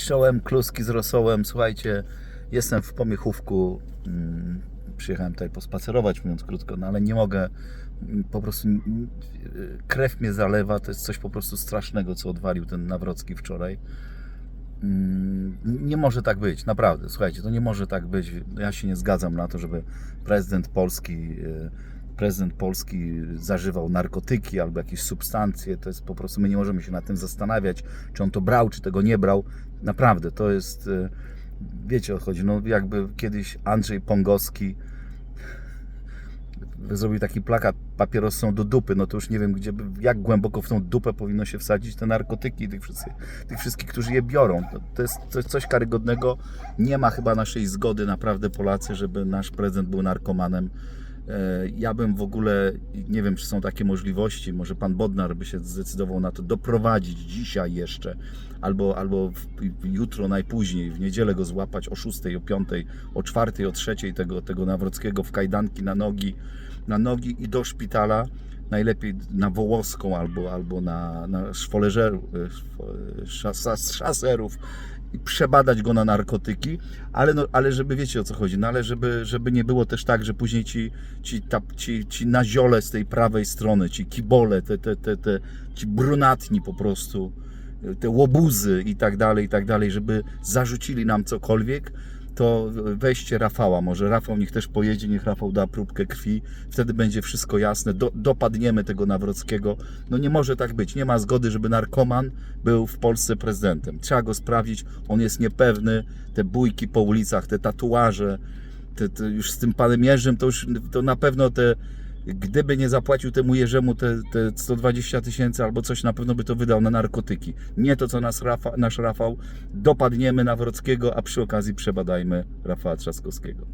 Czołem, kluski z rosołem. Słuchajcie, jestem w Pomiechówku. Mm, Przyjechałem tutaj pospacerować, mówiąc krótko, no ale nie mogę. mm, Po prostu mm, krew mnie zalewa. To jest coś po prostu strasznego, co odwalił ten Nawrocki wczoraj. Nie może tak być, naprawdę. Słuchajcie, to nie może tak być. Ja się nie zgadzam na to, żeby prezydent Polski, e, prezydent Polski zażywał narkotyki albo jakieś substancje. To jest po prostu, my nie możemy się nad tym zastanawiać, czy on to brał, czy tego nie brał. Naprawdę, to jest, e, wiecie o co chodzi, no jakby kiedyś Andrzej Pongowski zrobił taki plakat papieros są do dupy, no to już nie wiem, gdzie, jak głęboko w tą dupę powinno się wsadzić te narkotyki tych wszystkich, tych wszystkich którzy je biorą. To, to jest coś, coś karygodnego. Nie ma chyba naszej zgody naprawdę Polacy, żeby nasz prezydent był narkomanem. E, Ja bym w ogóle, nie wiem, czy są takie możliwości, może pan Bodnar by się zdecydował na to doprowadzić dzisiaj jeszcze, albo, albo w, jutro najpóźniej, w niedzielę go złapać o 6, o 5, o 4, o 3 tego, tego Nawrockiego w kajdanki na nogi, na nogi i do szpitala, najlepiej na Wołoską albo, albo na, na szwoleżer, szas, szaserów i przebadać go na narkotyki, ale, no, ale żeby wiecie o co chodzi, no ale żeby, żeby nie było też tak, że później ci, ci, ta, ci, ci z tej prawej strony, ci kibole, te, te, te, te, ci brunatni po prostu, te łobuzy i tak dalej, i tak dalej, żeby zarzucili nam cokolwiek, to weźcie Rafała, może Rafał niech też pojedzie, niech Rafał da próbkę krwi, wtedy będzie wszystko jasne, Do, dopadniemy tego Nawrockiego. No nie może tak być, nie ma zgody, żeby narkoman był w Polsce prezydentem. Trzeba go sprawdzić, on jest niepewny, te bójki po ulicach, te tatuaże, te, te już z tym panem Jerzym, to już to na pewno te, gdyby nie zapłacił temu Jerzemu te, te 120 tysięcy albo coś, na pewno by to wydał na narkotyki. Nie to, co nas Rafa, nasz Rafał, dopadniemy Nawrockiego, a przy okazji przebadajmy Rafała Trzaskowskiego.